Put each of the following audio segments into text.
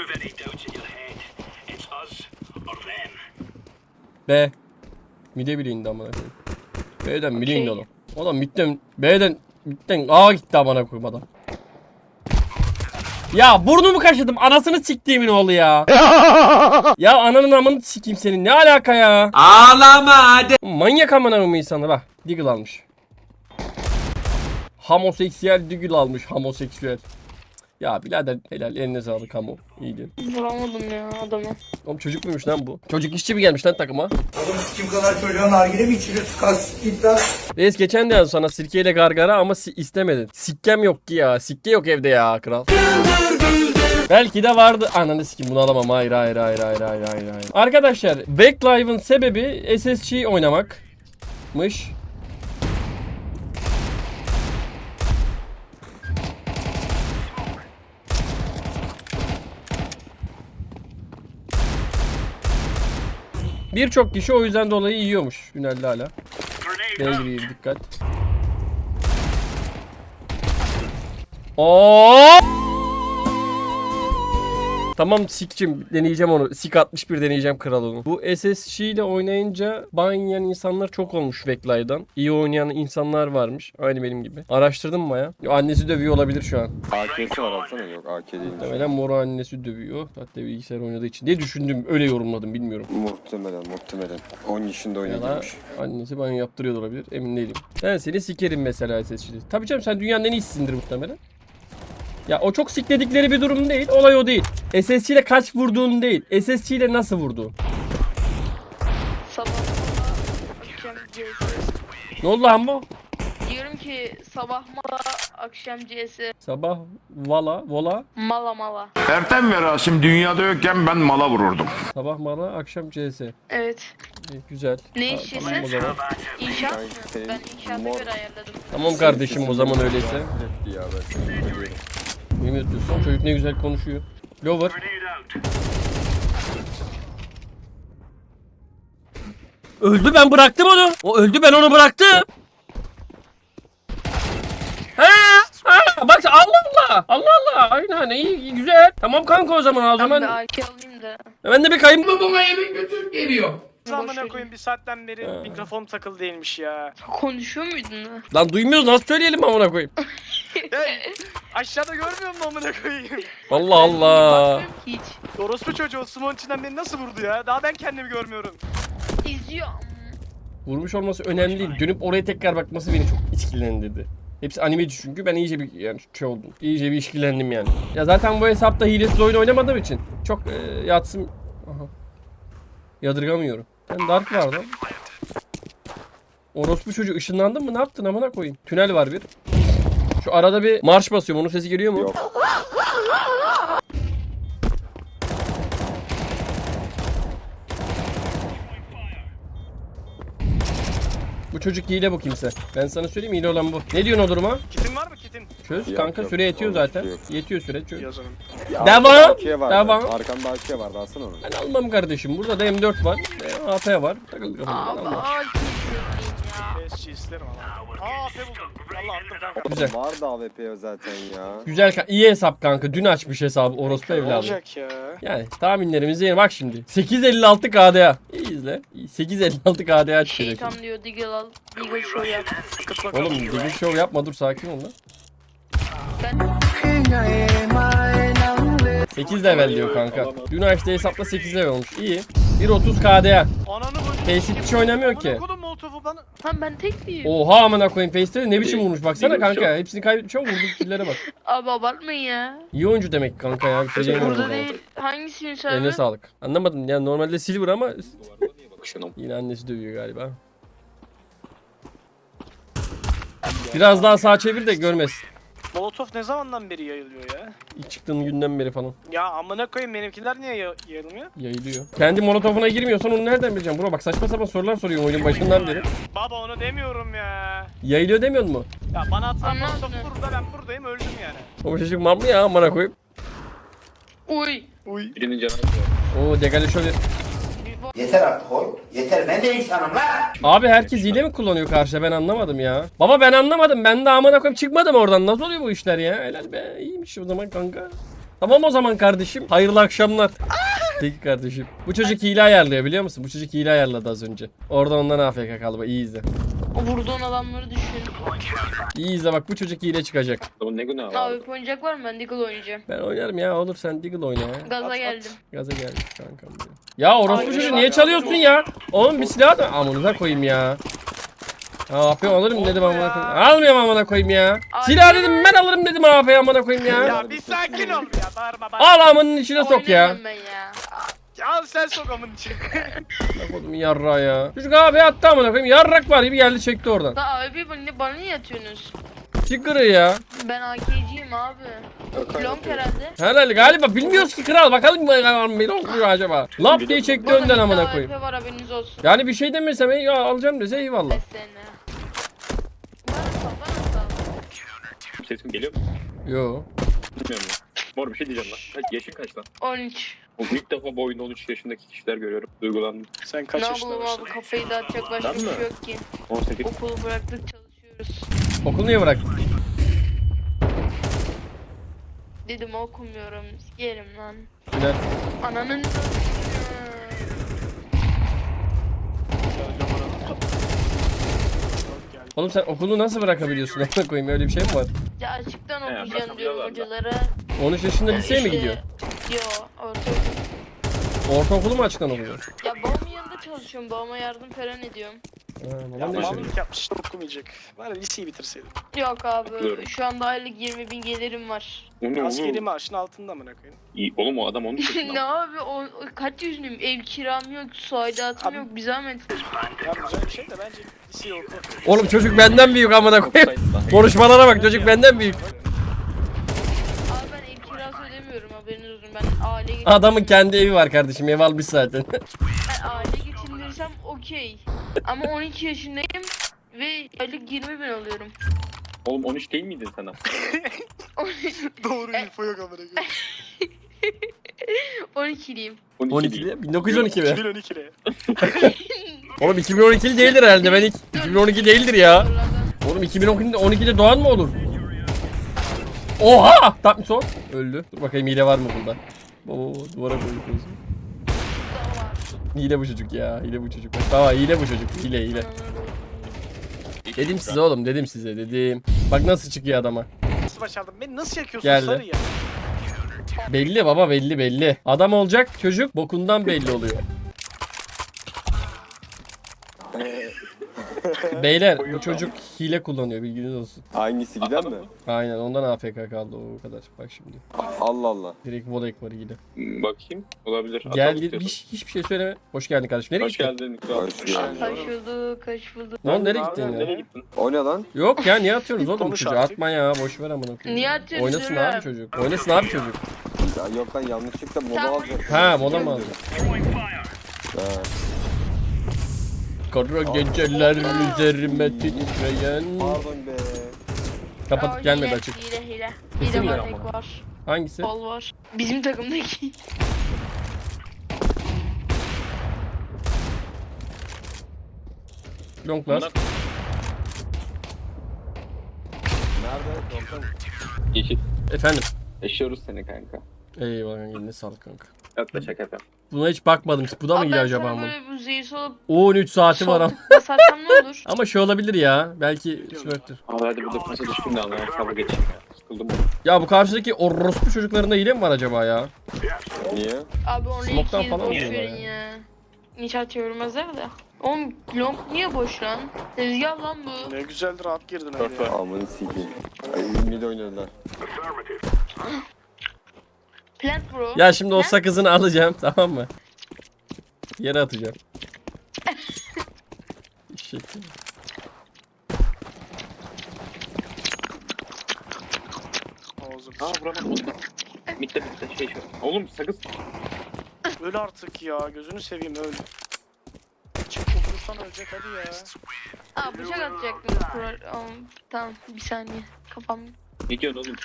remove any doubts in your head. It's us or them. B. Mide bile indi amına koyayım. B'den mide Okey. indi oğlum. Oğlum midden B'den midden A gitti amına koyayım adam. Ya burnumu kaşıdım. Anasını siktiğimin oğlu ya. ya ananın amını sikeyim senin. Ne alaka ya? Ağlama hadi. Manyak amına koyayım insanı bak. Deagle almış. Homoseksüel Deagle almış. Homoseksüel. Ya birader helal eline sağlık hamo. İyiydi. Vuramadım ya adamı. Oğlum çocuk muymuş lan bu? Çocuk işçi mi gelmiş lan takıma? Oğlum kim kadar çocuğa nargile mi içiriyorsun? Kas git lan. Reis geçen de yazdı sana sirkeyle gargara ama si- istemedin. Sikkem yok ki ya. Sikke yok evde ya kral. Belki de vardı. Ananı sikim bunu alamam. Hayır hayır hayır hayır hayır hayır. hayır. Arkadaşlar Backlive'ın sebebi SSG oynamakmış. Birçok kişi o yüzden dolayı yiyormuş. Ünelli hala. Giriyor dikkat. Oo! Tamam sikçim deneyeceğim onu. Sik 61 deneyeceğim kral onu. Bu SSG ile oynayınca ban yiyen insanlar çok olmuş Backlive'dan. İyi oynayan insanlar varmış. Aynı benim gibi. Araştırdım baya. Annesi dövüyor olabilir şu an. AK'si var atsana yok AK değil. Muhtemelen Moro annesi dövüyor. Hatta bilgisayar oynadığı için diye düşündüm. Öyle yorumladım bilmiyorum. Muhtemelen muhtemelen. 10 yaşında Ya da annesi banyo yaptırıyor da olabilir. Emin değilim. Ben seni sikerim mesela SSG'de. Tabii canım sen dünyanın en iyisisindir muhtemelen. Ya o çok sikledikleri bir durum değil. Olay o değil. SSG ile kaç vurduğun değil. SSG ile nasıl vurduğun. Sabah akşam CS. Ne oldu lan bu? Diyorum ki sabah mala akşam CS. Sabah vala vola. Mala mala. Ertem ve Rasim dünyada yokken ben mala vururdum. Sabah mala akşam CS. Evet. İyi, güzel. Ne iş tamam o yesi? zaman. İnşaat? Ben- inşaata göre ayarladım. Tamam kardeşim o zaman öyleyse. Rapti ya ben Yemin ediyorsun çocuk ne güzel konuşuyor. Out. Öldü ben bıraktım onu. O öldü ben onu bıraktım. Ha, ha, bak Allah Allah. Allah Allah. Aynen iyi, iyi güzel. Tamam kanka o zaman o Ben zaman. AK alayım da. Ben de bir kayın. Zamana koyayım bir saatten beri Ha. mikrofon takılı değilmiş ya. Konuşuyor muydun lan? Lan duymuyoruz nasıl söyleyelim amına koyayım. ya aşağıda görmüyor musun amına koyayım? Allah Allah. Bakmıyorum ki Hiç. Orospu çocuğu Simon içinden beni nasıl vurdu ya? Daha ben kendimi görmüyorum. İzliyor. Vurmuş olması önemli değil. Dönüp oraya tekrar bakması beni çok içkilendirdi. Hepsi animeci çünkü ben iyice bir yani şey oldum. İyice bir işkilendim yani. Ya zaten bu hesapta hilesiz oyun oynamadığım için çok e, yatsım Aha. Yadırgamıyorum. Sen Dark var lan. Orospu çocuğu ışınlandın mı? Ne yaptın amına koyayım? Tünel var bir. Şu arada bir marş basıyorum. Onun sesi geliyor mu? Yok. Bu çocuk hile bu kimse. Ben sana söyleyeyim hile olan bu. Ne diyorsun o duruma? Kitin var mı kitin? Çöz Yok, kanka yok. süre yetiyor zaten. yok. Yetiyor süre çöz. Yazarım. Ya Devam, arkanda AK vardı. devam. Arkamda AK vardı alsana onu. Ben almam kardeşim. Burada da M4 var. E, AP var. Takıl kafana. Abi Almam. Ya. PSG isterim ama. Aa AP buldum. Valla attım kanka. Güzel. Vardı AWP zaten ya. Güzel ka- iyi hesap kanka. Dün açmış hesabı orospu evladı. olacak ya? Yani tahminlerimizi yeni bak şimdi. 856 KDA. İyi izle. İyi, 856 KDA çıkacak. Şeytan diyor Deagle al. Deagle show yap. Oğlum Diggle Show yapma dur sakin ol lan. Ben 8 level diyor kanka. Dün açtığı hesapla 8 level olmuş. İyi. 1.30 KDA. Hiç oynamıyor ki. Lan ben tek miyim? Oha amına koyayım Face'te ne biçim vurmuş baksana kanka. Hepsini kaybetmiş ama vurduk killere bak. Abi abartmayın ya. İyi oyuncu demek kanka ya. Bir şey diyemiyorum Burada değil. Hangisinin Eline server? sağlık. Anlamadım yani normalde silver ama yine annesi dövüyor galiba. Biraz daha sağ çevir de görmesin. Molotof ne zamandan beri yayılıyor ya? İlk çıktığın günden beri falan Ya amına koyayım benimkiler niye ya- yayılmıyor? yayılıyor. Kendi molotofuna girmiyorsan onu nereden bileceğim? Bro bak saçma sapan sorular soruyorum oyunun başından beri. Baba onu demiyorum ya. Yayılıyor demiyor mu? Ya bana atsan molotof burada ben buradayım öldüm yani. O çocuk mal mı ya amına koyup? Uy. Uy. Oo degale şöyle. Yeter artık oy. Yeter ben de insanım lan. Abi herkes hile mi kullanıyor karşıya ben anlamadım ya. Baba ben anlamadım ben de amına koyup çıkmadım oradan nasıl oluyor bu işler ya? Helal be iyiymiş o zaman kanka. Tamam o zaman kardeşim. Hayırlı akşamlar. Peki kardeşim. Bu çocuk hile ayarlıyor biliyor musun? Bu çocuk hile ayarladı az önce. Orada ondan AFK kaldı. Bak, İyi izle. O vurduğun adamları düşün. İyi izle bak bu çocuk hile çıkacak. Bunun ne günahı var? Abi oynayacak var mı? Ben Deagle oynayacağım. Ben oynarım ya olur sen Deagle oyna ya. Gaza At, at. geldim. Gaza geldik kankam benim. Ya orospu çocuğu niye çalıyorsun ya? Oğlum bir silah da amınıza koyayım ya. Ya AP alırım dedim amına koyayım. Almıyorum amına koyayım ya. Ay, Silah dedim ben alırım dedim AP amına koyayım ya. Ya bir sakin ol ya bağırma bağırma. Al amının içine sok ya. Ya. Al sen sok amın içine. Oğlum yarra ya. Çocuk abi attı amına koyayım. Yarrak var gibi geldi çekti oradan. Da abi bana, bana niye atıyorsunuz? Çıkırı ya. Ben AK'ciyim abi. Long herhalde. Herhalde galiba bilmiyoruz ki kral. Bakalım ne okuyor acaba. Lap diye çekti önden amına koyayım. Var haberiniz olsun. Yani bir şey demesem "Ey, ya alacağım dese eyvallah. Sal. Sesim geliyor mu? Yo. Bilmiyorum ya. Mor bir şey diyeceğim lan. Kaç, yaşın kaç lan? 13. O ilk defa bu oyunda 13 yaşındaki kişiler görüyorum. Duygulandım. Sen kaç ne yaşında yapalım abi başladın? kafayı dağıtacak başka bir mi? şey yok ki. 18. Okulu bıraktık çalışıyoruz. Okul niye bıraktın? Dedim okumuyorum. Sikerim lan. Güler. Ananın Oğlum sen okulu nasıl bırakabiliyorsun amına koyayım öyle bir şey mi var? Ya açıktan He, okuyacağım diyorum bırakabiliyorlar da. hocalara. 13 yaşında liseye mi İşte- gidiyor? Yo ortaokul. Ortaokulu mu açıktan okuyor? Ya babamın yanında çalışıyorum. Babama yardım falan ediyorum. Ha, Ya babam mallık yapmış okumayacak. Var ya liseyi bitirseydin. Yok abi. Katılıyorum. Şu anda aylık 20 bin gelirim var. O ne Askeri oğlum? maaşın altında mı koyayım? İyi, oğlum o adam 13 ne yaşında. abi o, o kaç yüzlüyüm? Ev kiram yok, su aidatım Abi- yok. Bir zahmet. Ya güzel bir şey de bence liseyi oku. Oğlum çocuk benden büyük amına koyayım. Konuşmalara bak çocuk benden büyük. Abi ben ev kirası ödemiyorum haberiniz olsun. Ben aile geç- Adamın kendi evi var kardeşim ev almış zaten. ben aile geçindirirsem okey. Ama 12 yaşındayım ve aylık 20 bin alıyorum. Oğlum 13 değil miydin sen? Doğru info yok amına koyayım. 12'liyim. 12, 12 değil. değil 1912 mi? 2012'de. Oğlum 2012'li değildir herhalde ben ilk 2012 değildir ya. Oğlum 2012'de 12'de doğan mı olur? Oha! Tam son. Öldü. Dur bakayım hile var mı bunda? Oo duvara koyduk o yüzden. Hile bu çocuk ya. Hile bu çocuk. Tamam hile bu çocuk. Hile hile. Dedim size oğlum dedim size dedim. Bak nasıl çıkıyor adama. Nasıl başardın? Beni nasıl yakıyorsun Geldi. sarı ya? Belli baba belli belli. Adam olacak çocuk bokundan belli oluyor. Beyler bu çocuk hile kullanıyor bilginiz olsun. Hangisi giden mi? Aynen ondan AFK kaldı o kadar. Bak şimdi. Allah Allah. Direkt Vodek var hile. Hmm, Bakayım. Olabilir. Geldi istiyorsan. bir, hiçbir şey söyleme. Hoş geldin kardeşim. Nereye Hoş gittin? geldin. Kral. Hoş geldin. Hoş bulduk, hoş bulduk. Lan nereye gittin Nereye ya? gittin? O ne lan? Yok ya niye atıyorsunuz oğlum çocuğu? Atma ya boş ver amına koyayım. Niye atıyorsun Oynasın abi çocuk. Oynasın abi çocuk. Ya yok lan yanlışlıkla moda alacak. Ha mola mı aldın? Ha. Kara geceler üzerime titreyen. Pardon be. Kapat Aa, gelmedi hile, açık. Hile hile. Kesin Hile var, tek var. Hangisi? Bol var. Bizim takımdaki. Longlar. Bunlar Nerede? Yoktan. yeşil. Efendim. Yaşıyoruz seni kanka. Eyvallah eline sağlık kanka. Yaklaşak efendim. Buna hiç bakmadım. Bu da mı ben acaba Zeus alıp 13 saati var ama. satsam ne olur? Ama şey olabilir ya. Belki smurftür. Abi hadi burada pasa düştüm de Allah'a hesaba geçeyim ya. Sıkıldım. Ya bu karşıdaki orospu çocuklarında hile mi var acaba ya? Niye? Abi onu Smoke'tan iki yıl falan boş mı verin ya? ya. Niçat çevirmezler de. Oğlum long niye boş lan? Tezgah lan bu. Ne güzel rahat girdin öyle ya. Amını sikeyim. Ay mid oynadılar. Plant bro. Ya şimdi o Ne? sakızını alacağım tamam mı? Yere atacağım. Ağzım. Aa vuramadım. Mitte mitte şey şu. Oğlum sakız. Öl artık ya gözünü seveyim öl. Çık okursan ölecek hadi ya. Aa bıçak atacaktım. Kurar- Aa, Tamam bir saniye. Kafam. Ne diyorsun oğlum?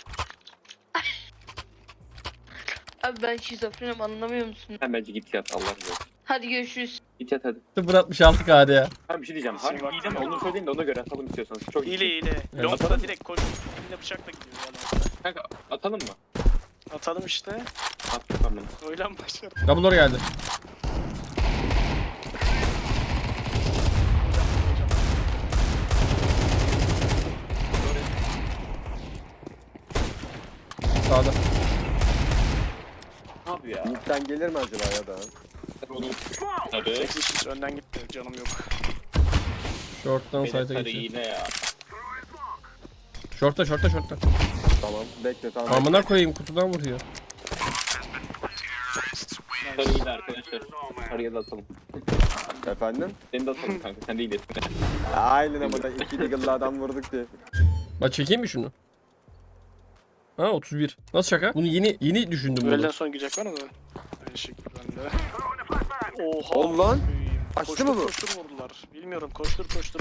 Abi ben şizofrenim anlamıyor musun? Sen bence git yat Allah razı olsun. Hadi görüşürüz. Git yat hadi. 066 KD ya. Ha bir şey diyeceğim. Şey Harbi bak- hile mi? Onu söyleyin de ona göre atalım istiyorsanız. Çok Hile iyi. hile. Evet. Long'da direkt koş. Yine bıçakla gidiyor yani. Kanka atalım mı? Atalım işte. Öyle mi başladı? Double door geldi. Sağda. Ne Mid'den gelir mi acaba ya da? Tabii. Sekiz hiç önden gitti. Canım yok. Short'tan side'a sarı geçiyor. yine ya. Short'ta short'ta short'ta. Tamam. Bekle tamam. Amına koyayım kutudan vuruyor. Sarı yine arkadaşlar. Sarıya da atalım. Efendim? Seni de atalım kanka. Sen de iyilesin. Aynen ama da iki deagle'lı adam vurduk diye. Bak çekeyim mi şunu? Ha 31. Nasıl şaka? Bunu yeni yeni düşündüm Öğleden bunu. sonra girecek var mı? Aynı şekilde bende. Oha. Oğlum lan. Açtı Koştur, mı bu? Koştur vurdular. Bilmiyorum koştur koştur.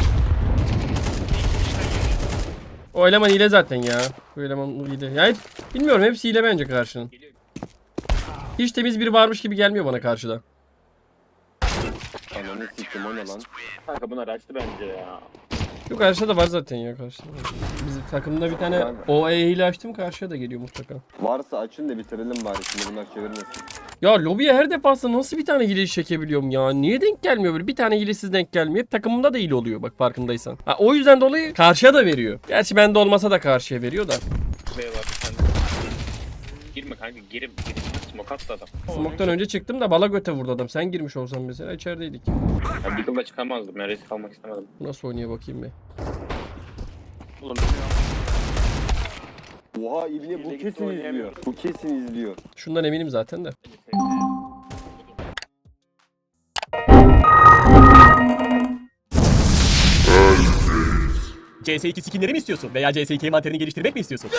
O eleman hile zaten ya. Bu eleman hile. Yani bilmiyorum hepsi hile bence karşının. Hiç temiz biri varmış gibi gelmiyor bana karşıda. Ananı siktim o ne lan? Kanka bunlar açtı bence ya. Yok karşıda da var zaten ya karşıda. Bizim takımda bir tane OE hile açtım karşıya da geliyor mutlaka. Varsa açın da bitirelim bari şimdi bunlar çevirmesin. Ya lobiye her defasında nasıl bir tane hile çekebiliyorum ya? Niye denk gelmiyor böyle? Bir tane hilesiz denk gelmiyor. Hep takımımda da hile oluyor bak farkındaysan. Ha, o yüzden dolayı karşıya da veriyor. Gerçi bende olmasa da karşıya veriyor da. B var bir tane. Girme kanka girim girim. Smoke attı adam. Smoke'tan önce çıktım da bala göte vurdu adam. Sen girmiş olsan mesela içerideydik. Bir yılda çıkamazdım. Ben risk almak istemedim. Nasıl oynuyor bakayım be. Oğlum bilmiyorum. Oha İbni bu kesin izliyor. Bu kesin izliyor. Şundan eminim zaten de. CS2 skinleri mi istiyorsun? Veya CS2 envanterini geliştirmek mi istiyorsun?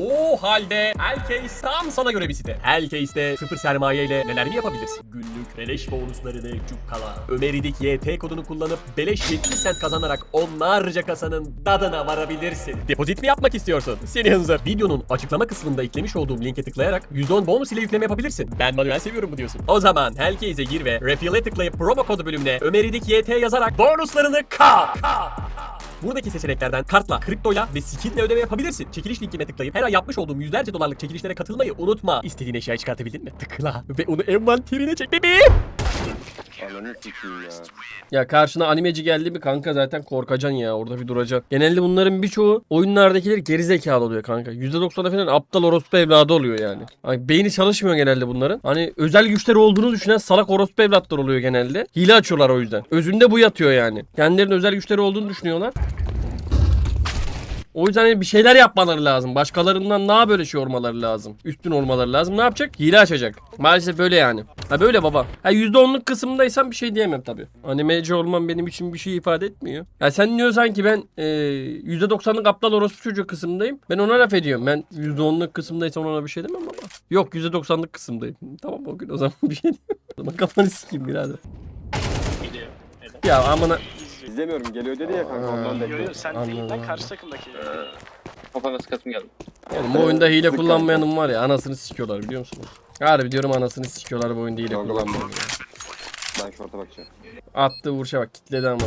O halde Hellcase tam sana göre bir site. Hellcase'de sıfır sermaye ile neler mi yapabilirsin? Günlük beleş bonuslarını cukkala. Ömeridik YT kodunu kullanıp beleş 70 cent kazanarak onlarca kasanın dadına varabilirsin. Depozit mi yapmak istiyorsun? Seni hınzır. Videonun açıklama kısmında eklemiş olduğum linke tıklayarak %10 bonus ile yükleme yapabilirsin. Ben manuel seviyorum bu diyorsun. O zaman Hellcase'e gir ve Refill'e tıklayıp promo kodu bölümüne Ömeridik YT yazarak bonuslarını kap. kap. Buradaki seçeneklerden kartla, kriptoyla ve skinle ödeme yapabilirsin. Çekiliş linkine tıklayıp her ay yapmış olduğum yüzlerce dolarlık çekilişlere katılmayı unutma. İstediğin eşyayı çıkartabildin mi? Tıkla ve onu envanterine çek bebeğim. Ya. Ya karşına animeci geldi mi kanka zaten korkacaksın ya orada bir duracaksın. Genelde bunların birçoğu oyunlardakiler gerizekalı oluyor kanka. %90'a falan aptal orospu evladı oluyor yani. Hani beyni çalışmıyor genelde bunların. Hani özel güçleri olduğunu düşünen salak orospu evlatlar oluyor genelde. Hile açıyorlar o yüzden. Özünde bu yatıyor yani. Kendilerinin özel güçleri olduğunu düşünüyorlar. O yüzden hani bir şeyler yapmaları lazım. Başkalarından daha böyle şey olmaları lazım. Üstün olmaları lazım. Ne yapacak? Hile açacak. Maalesef böyle yani. Ha böyle baba. Ha %10'luk kısımdaysan bir şey diyemem tabii. Animeci olmam benim için bir şey ifade etmiyor. Ya sen diyorsan ki ben e, %90'lık aptal orospu çocuğu kısımdayım. Ben ona laf ediyorum. Ben %10'luk kısımdaysam ona bir şey demem ama. Yok %90'lık kısımdayım. Tamam o gün o zaman bir şey diyemem. O zaman kafanı sikeyim birader. Ya amına. İzlemiyorum geliyor dedi ya kanka ondan Yo yo bekliyorum. sen Anladım. değil lan karşı takımdaki. Kafana sıkasım geldi. Oğlum bu oyunda hile kullanmayanın var ya anasını sikiyorlar biliyor musunuz? Harbi diyorum anasını sikiyorlar bu oyunda hile Kanka. Ben şorta bakacağım. Attı vuruşa bak kitledi ama.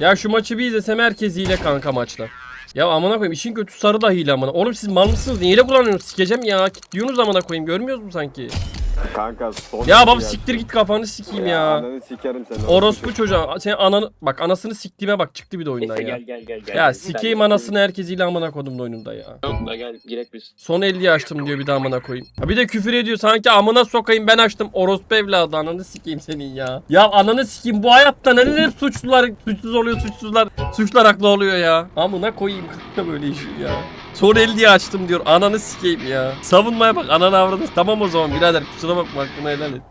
Ya şu maçı bir izlesem herkes hile kanka maçta. Ya amına koyayım işin kötü sarı da hile amına. Oğlum siz mal mısınız? Niye hile kullanıyorsunuz? Sikeceğim ya. Kitliyorsunuz amına koyayım. Görmüyoruz mu sanki? Kanka son Ya baba siktir git kafanı sikeyim ya. Ananı sikerim seni. Orospu çocuğa. Sen ananı bak anasını siktiğime bak çıktı bir de oyundan Neyse ya. gel gel gel. gel. Ya sikeyim anasını herkes hile amına kodum da oyununda ya. Yok da gel girek biz. Son 50'yi açtım diyor bir de amına koyayım. Ha bir de küfür ediyor sanki amına sokayım ben açtım. Orospu evladı ananı sikeyim senin ya. Ya ananı sikeyim bu hayatta neler suçlular suçsuz oluyor suçsuzlar. Suçlar haklı oluyor ya. Amına koyayım böyle işi ya. Son 50'yi açtım diyor ananı sikeyim ya. Savunmaya bak ananı avradın. Tamam o zaman birader kusura bakma hakkını helal et.